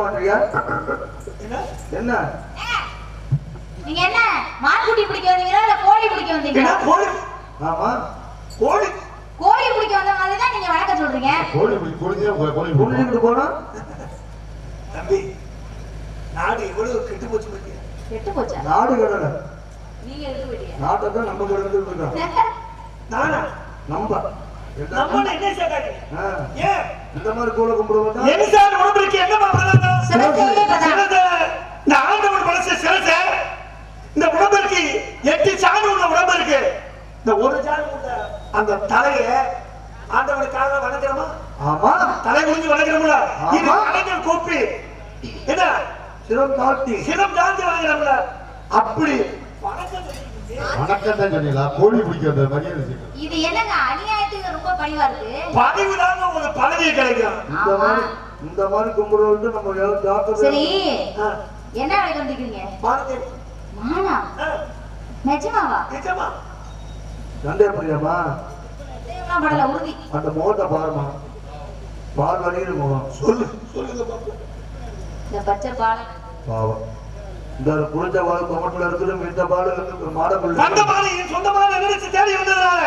என்ன பண்றீங்க என்ன? என்ன? நீங்க என்ன? மான்குட்டி பிடிக்க வந்தீங்களா இல்ல கோழி பிடிக்க என்ன வந்தீங்களா கோழி! ஆமா. கோழி! கோழி பிடிக்க வந்த மாதிரி தான் நீங்க வழக்க சொல்றீங்க. கோழி பிடி கோழி பிடி புரிஞ்சுக்கிட்டு போனா? தம்பி நாடு எவ்வளவு கெட்டு போச்சு பாத்தியா? கெட்டு போச்சா? நாடு கடலை. நீங்க எடுத்து போயிட்டீங்க? நாட்டை தான் நம்ம கிடந்துட்டு இருக்கோம் நானா நம்ப நம்ம என்ன ஆ, ஏன்? இந்த மாதிரி கூட கும்பிடுவோம் தாழ்த்தி சிரம் தாண்டி வணங்குறோம்ல அப்படி சொன்னீங்களா? கோழி பிடிக்கிற மரியாதை செய்யணும்? இது என்னங்க? அநியாயத்துக்கு ரொம்ப பணிவா இருக்கு? தாங்க உங்களுக்கு கிடைக்கும் இந்த மாதிரி இந்த மாதிரி நம்ம சரி. என்ன பாருங்க. மானா ஆ, நிஜமாவா? நிஜமா. தேவலாம் படல உறுதி. அந்த முகத்தை பாருமா பால் வழியில் முகம். சொல்லு. சொல்லுங்க பாப்போம் இந்த பச்சை பாலை பாவம். இந்த புரிஞ்ச பால் குமட்டில் இருக்குது பால் இருக்கு மாடப்பிள்ளை சொந்தமான என் சொந்தமான நினைச்சு தேடி வந்ததுனால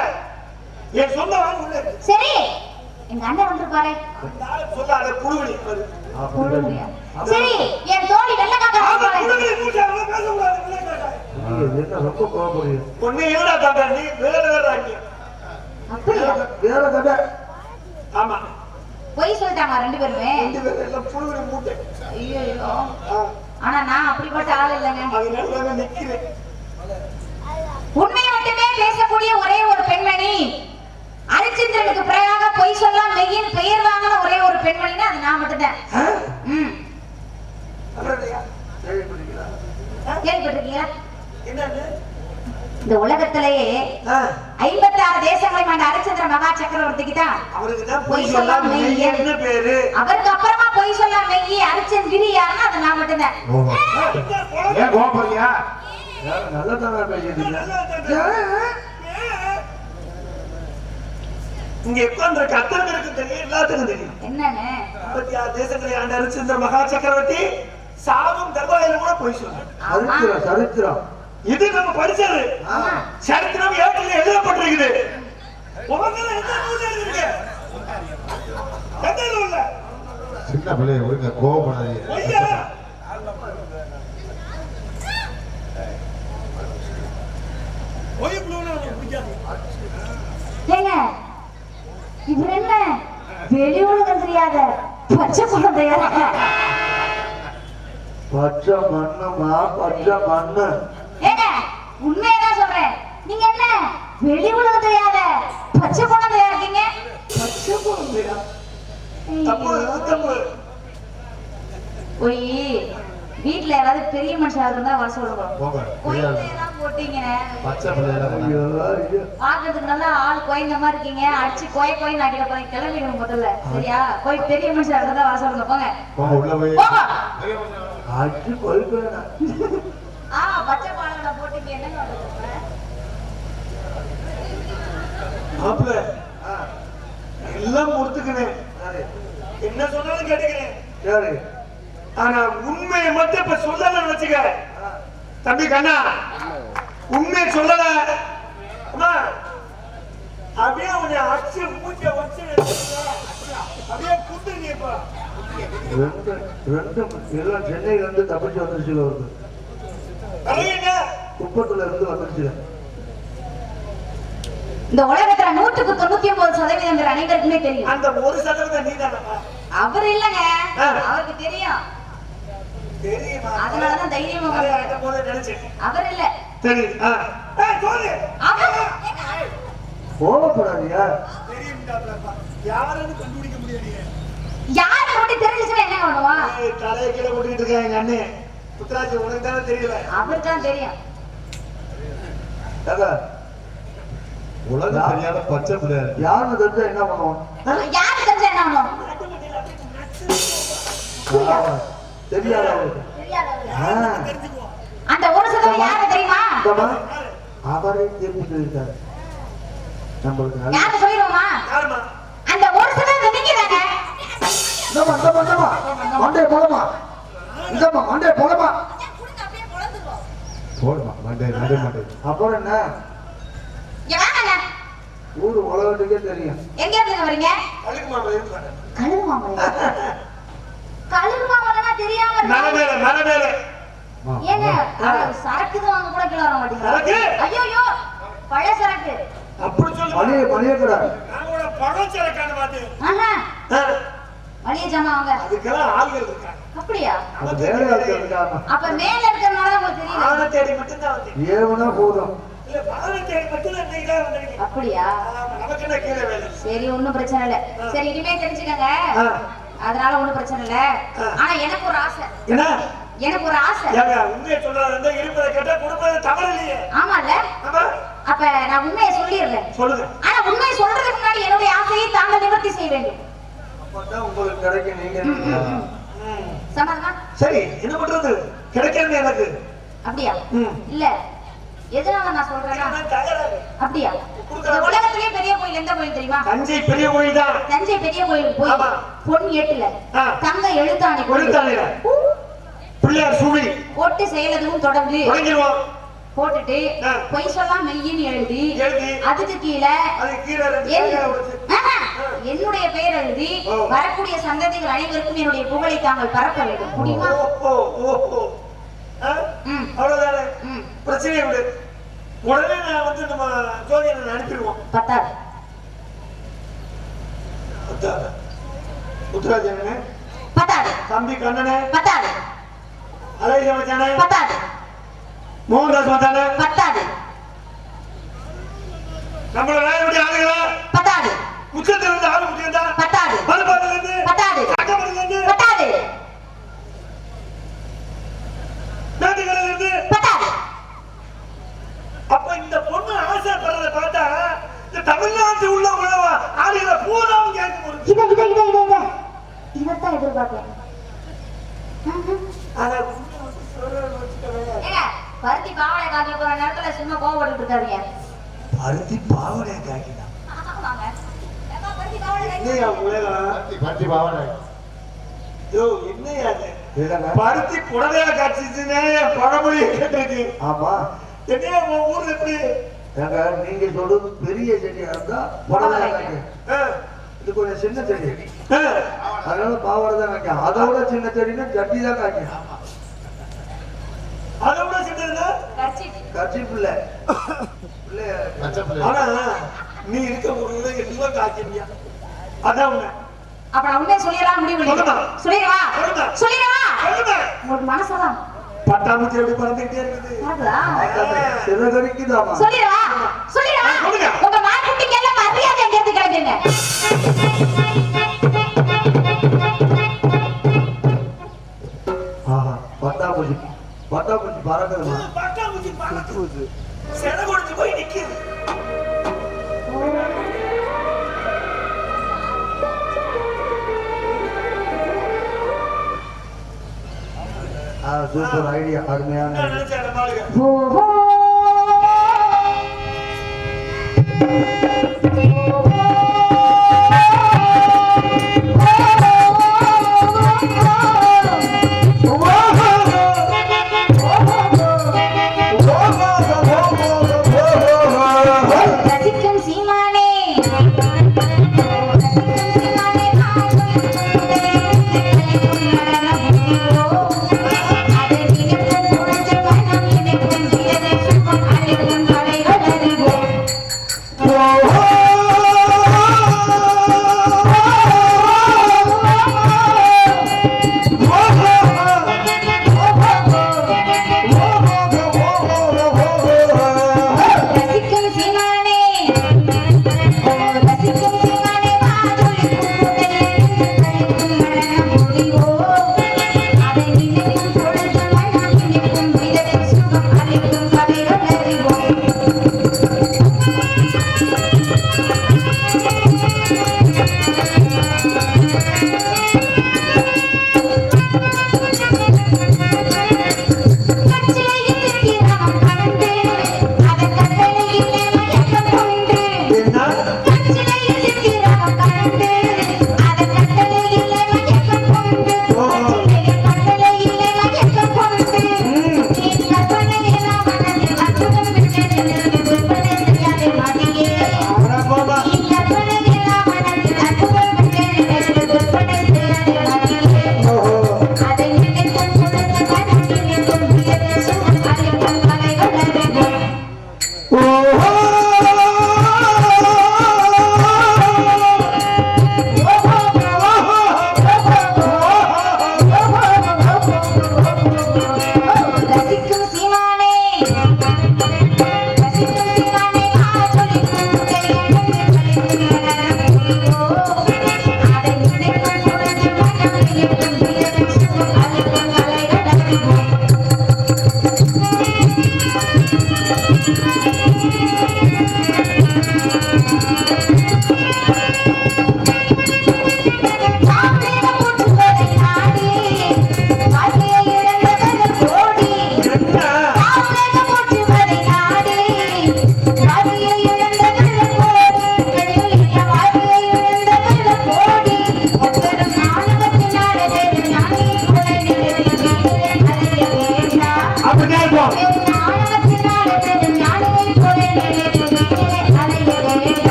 என் சொந்த உள்ள இருக்கு. சரி எங்க அண்ணன் வந்திருப்பாரு. சொல்லாத புழுவலி? சரி என் தோழி ஆமா, வந்திருப்பாரு. புழுவலி விளையாடாத. என்ன ரொம்ப ஒண்ணு என்னடா தாத்தா, நீ? வேற வேற வேற கதை ஆமா. பொய் சொல்லிட்டாங்க ரெண்டு பேருமே. ஐயோ ஆனா நான் அப்படிப்பட்ட ஆள் இல்லைங்க. உண்மையை மட்டுமே பேசக்கூடிய ஒரே ஒரு பெண்மணி. அரிச்சந்திரனுக்கு பிறகாக பொய் சொல்லலாம் மெய்யின் பெயர் வாங்கின ஒரே ஒரு பெண்மணின்னா அது நான் மட்டும்தான். கேள்விப்பட்டிருக்கீங்களா? இந்த உலகத்திலேயே ஆ, ஐம்பத்தாறு தேசங்களை ஆண்ட அரிச்சந்திர மகா சக்கரவர்த்திக்கு தான் அவருக்கு தான் பொய் பொய் சொல்லாம சொல்லாம மெய் மெய். என்ன பேரு? அவருக்கு அப்புறமா பொய் சொல்லலாம் மெய்யி அரிச்சன் கிரியான்னு அது நான் மட்டும்தான். இங்க உட்கார்ந்திருக்க அத்தனை பேருக்கு தெரியும் எல்லாத்துக்கும் தெரியும். என்னன்னு? ஐம்பத்தி ஆறு தேசங்களை ஆண்ட அரிச்சந்திர மகா சக்கரவர்த்தி சாகும் தர்பாயில கூட போய் சொல்றாரு ஆமா. சரித்திரம் சரித்திரம். இது நம்ம படிச்சது. ஆமா சரித்திரம் ஏட்டில் எழுதப்பட்டிருக்குது. சின்ன பிள்ளைய ஒழுங்க கோபப்படாதீங்க இவர் என்ன? வெளி உலகம் தெரியாத பச்சை குழந்தையா பச்சை மண்ணுமா பச்சை மண்ணு. ஏங்க உண்மையதான் சொல்றேன். நீங்க என்ன வெளி உலகம் தெரியாத பச்சை குழந்தையா இருக்கீங்க? பச்சை குழந்தையா போய் யாராவது பெரிய மனுஷா இருந்தா வர சொல்லுங்க. போங்க கோயில எல்லாம் போட்டீங்க. பாக்குறதுக்கு நல்லா ஆள் கோயந்த மாதிரி இருக்கீங்க. அடிச்சு கோய கோய் நாக்கிட போய் கிளம்பிடுங்க முதல்ல. சரியா? போய் பெரிய மனுஷா இருந்தா வர சொல்லுங்க. போங்க. போங்க உள்ள போய். போங்க. அடிச்சு கொல்பேனா ஆ பச்சை பாலங்களை போட்டீங்க என்னங்க பண்றது இப்ப? மாப்பிள்ள ஆ, எல்லாம் பொறுத்துக்கினேன் சரி என்ன சொன்னாலும் சரி ஆனா உண்மையை மட்டும் இப்ப சொல்லலன்னு வச்சுக்க. தம்பி கண்ணா உண்மையை சொல்லல. அப்படியே உன்னை அச்சு மூச்ச வச்சு அப்படியே குண்டு நீ இப்ப. ரெண்டு ரெண்டு எல்லாம் சென்னையில இருந்து தப்பிச்சு வந்துருச்சு வருது குப்பத்துல இருந்து வந்துருச்சு இந்த உலகத்துல நூற்றுக்கு தொண்ணூத்தி ஒன்பது சதவீதம் அனைவருக்குமே தெரியும். அந்த ஒரு சதவீதம் நீ தானப்பா அவர் இல்லங்க. அவருக்கு தெரியும். தெரியுமா? அதனாலதான் தைரியமா அவர் இல்ல. கோவப்படாதியா. யாருன்னு கண்டுபிடிக்க முடியலையே. யாரு மட்டும் தெரிஞ்சுச்சுன்னா என்ன பண்ணுவான் ஏய், தலையை கீழே போட்டுக்கிட்டு இருக்கான் எங்க புத்தராஜ் உனக்கு தானே தெரியல. அவருக்கு தான் தெரியும் உலகம் தெரியாத பச்சை இருக்கு. யாருன்னு தெரிஞ்சா என்ன பண்ணுவோம்? யாரு தெரிஞ்சா என்ன பண்ணும் ஆ, தெரியாத? அந்த ஒரு சதவீதம் யாரு தெரியுமா? அவரே தீர்ப்பு சொல்லியிருக்காரு. நம்மளுக்கு யாரு சொல்லிடுவோமா அந்த ஒரு சதவீதம் நீங்க தாங்க இந்தம்மா, இந்தம்மா, இந்தம்மா. மண்டைய போலமா? இந்தம்மா மண்டைய போலமா? போடுமா மண்டே நடு மண்டே. அப்புறம் என்ன? ஊர் உலகத்துக்கே தெரியும். எங்க இருந்து வரீங்க? கழுகு மாமலை தெரியாம? மேல மேல ஏங்க சரக்கு தான் வாங்க கூட கீழே வர? மாட்டேங்கிறார் ஐயோ பழைய சரக்கு. அப்படி சொல்லு. மணிய மணிய கடை. நான் கூட பழச்சரக்கான பார்த்தேன். ஆஹா ஆ, மளிகை ஜாமான் வாங்க. அதுக்கெல்லாம் ஆள்கள் இருக்காங்க. அப்படியா? அது வேலை இருக்காங்க அப்ப மேல உங்களுக்கு தெரியல தேடி ஏவுனா போதும். வந்திருக்கேன். அப்படியா? சரி ஒண்ணும் பிரச்சனை இல்ல. சரி இனிமே தெரிஞ்சுக்கங்க. அதனால ஒண்ணும் பிரச்சனை இல்ல. ஆனா எனக்கு ஒரு ஆசை. என்ன? எனக்கு ஒரு ஆசை. ஏங்க உண்மையை சொல்றதா இருந்தா இருப்பதை கேட்டா கொடுப்பது தவறு இல்லையே. ஆமால ஆமா. அப்ப நான் உண்மையை சொல்லிடுறேன். சொல்லுங்க. ஆனா உண்மையை சொல்றதுக்கு முன்னாடி என்னுடைய ஆசையை தாங்கள் நிவர்த்தி செய்ய வேண்டும். அப்பதான் உங்களுக்கு கிடைக்கும் நீங்க சரி என்ன பண்றது? கிடைக்கிறது எனக்கு. அப்படியா? ம். இல்ல. எதனால நான் சொல்றேன்னா. அப்படியா? இந்த உலகத்திலேயே பெரிய கோயில் எந்த கோயில் தெரியுமா? தஞ்சை பெரிய கோயில் தான் தஞ்சை பெரிய கோயில் போய். பொன் ஏட்டுல. ஆ. தங்க எழுத்தாணி எழுத்தாணியில. பிள்ளையார் சுழி போட்டு செயலதும் தொடர்ந்து. போட்டுட்டு. பொய் சொல்லாம் மெய்யின்னு எழுதி அதுக்கு கீழே என்னுடைய பெயர் எழுதி. வரக்கூடிய சந்ததிகள் அனைவருக்கும் என்னுடைய புகழை தாங்கள் பரப்ப வேண்டும். முடியுமா. அவ்வளவுதானே. பிரச்சனையை விடு. உடனே நான் வந்து நம்ம ஜோதியனை அனுப்பிடுவோம். பத்தாது. உத்தராஜனே பத்தாது. தம்பி கண்ணனே. பத்தாது. அழகிய மச்சானே பத்தாது. மோகன்தாஸ் மச்சானே பத்தாது. நம்மள வேலையுடைய ஆளுகளா பத்தாது. உச்சத்துல இருந்து பத்தாது. இருந்து பத்தாது நாட்டுக்கரையில இருந்து பத்தாது அப்ப இந்த பொண்ணு ஆசைப்படுறத பார்த்தா இந்த தமிழ்நாட்டு உள்ள உள்ள ஆளுகளை பூராவும் கேட்க ஒரு இத இத இத இத இத இதத்தான். ஏங்க பருத்தி பாவாடை காக்க போற நேரத்துல சும்மா கோவப்பட்டு இருக்காதீங்க. பருத்தி பாவனை காக்கிதான். பருத்தி பாவாடை யோ என்னையா. பருத்தி புடவையா காய்ச்சிச்சுன்னே பழமொழியை கேட்டிருக்கு. ஆமா. என்னையா உன் ஊர்ல எப்படி? நீங்க சொல்றது பெரிய செடியா இருந்தா புடவை இது கொஞ்சம் சின்ன செடி. அதனால பாவாடை தான் காய்க்கும் அதை விட சின்ன செடினா ஜட்டி தான் காய்க்கும் அதை விட சின்னதுன்னா. கட்சி பிள்ளை ஆனா நீ இருக்க ஊர்ல எல்லாம் காய்க்கிறியா அதான் உண்மை. அப்ப நான் உண்மையை சொல்லிடலாம். பண்ணிட்டேன். சொல்லிடவா? சொல்லுமா. சொல்லிடவா? சொல்லுங்க உங்களுக்கு மனசதான் பட்டாம்பூச்சி எப்படி பறந்துகிட்டே இருக்குது சொல்லிடவா சொல்லிடவா சூப்பர் ஐடியா அருமையான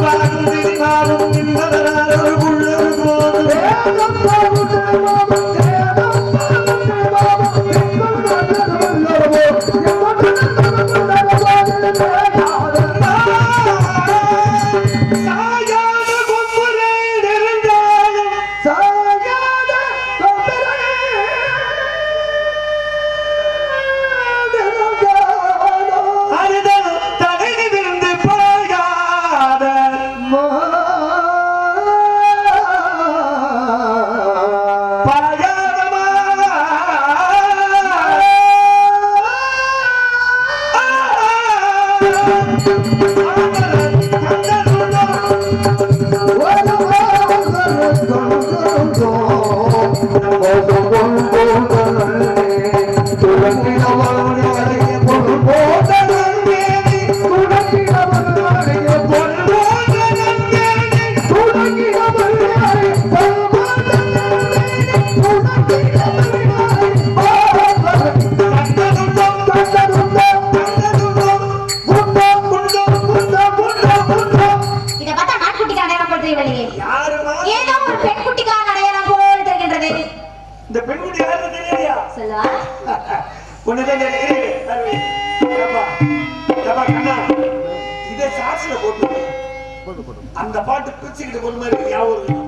பறந்திருந்தாலும் பின்னதனால் ஒரு புள்ளொரு போது Tình nhau.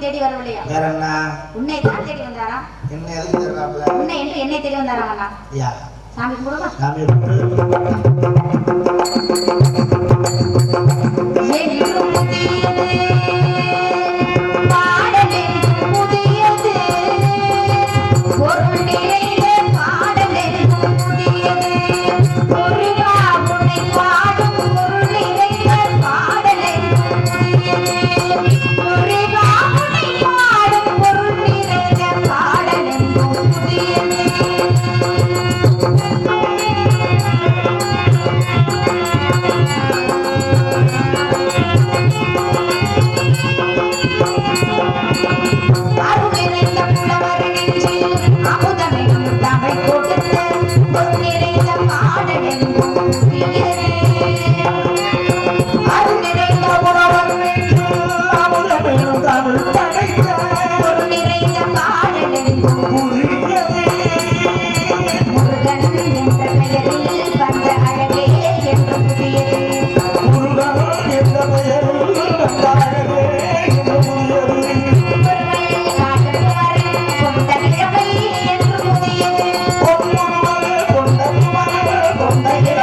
தேடி வரவில்லையா? வேற என்ன உன்னை தான் தேடி வந்தாரா? என்ன எதுக்கு தேடி உன்னை என்று என்னை தேடி வந்தாரா சாமி கும்பிடுவா சாமி கும்பிடுவா தந்தையே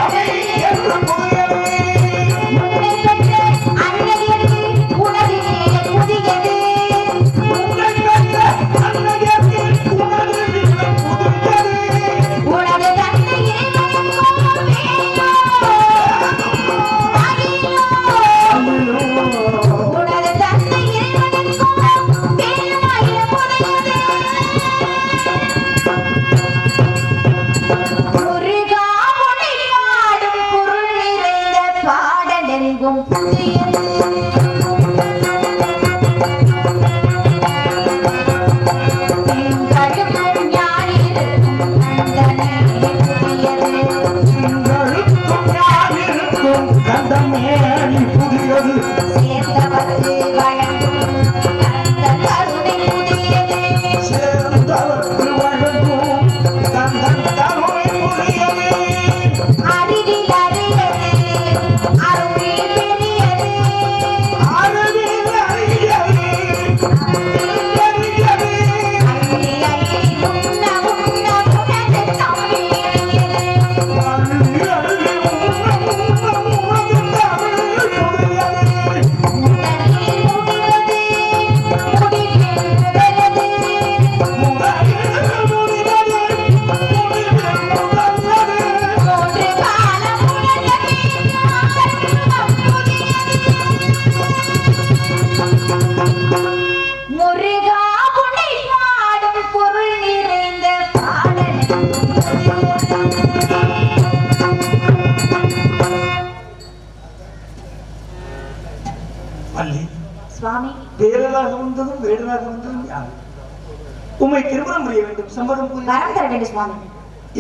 திருமணம் புரிய வேண்டும். சம்மதம் வரம் தர வேண்டும் சுவாமி.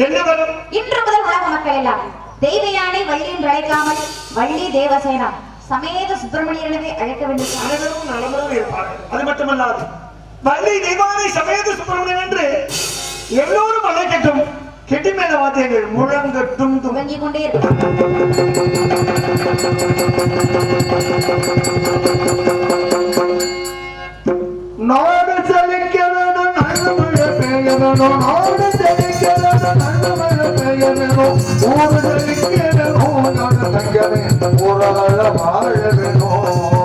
என்ன வரும்? இன்று முதல் உலக மக்கள் எல்லாம் தெய்வ யானை வள்ளி என்று அழைக்காமல் வள்ளி தேவசேனா சமேத சுப்பிரமணியனவே அழைக்க வேண்டும். அனைவரும் இருப்பார்கள். அது மட்டுமல்லாது வள்ளி தெய்வானை சமேத சுப்பிரமணியன் என்று எல்லோரும் அழைக்கட்டும். கெட்டி மேல வாத்தியங்கள் முழங்கட்டும். துவங்கி கொண்டே இருக்கும் மழை பெய்ய வேணும். ஊரு செழிக்க தங்க வேணும்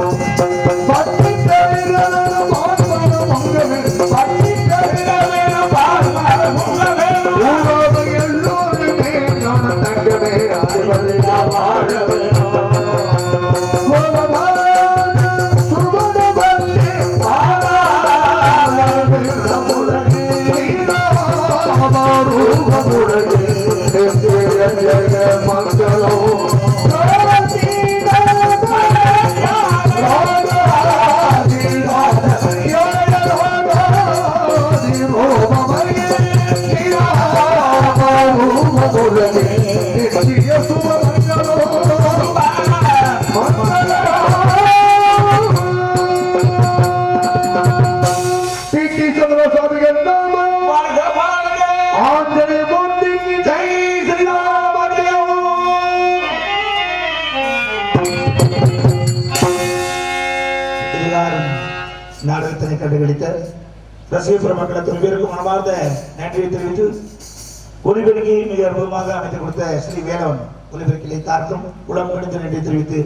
ஒலிபெருக்கி அமைத்து கொடுத்த ஸ்ரீ வேலவன் ஒலிபெருக்கிலை தார்க்கும் உளம் கணித்த நன்றி தெரிவித்து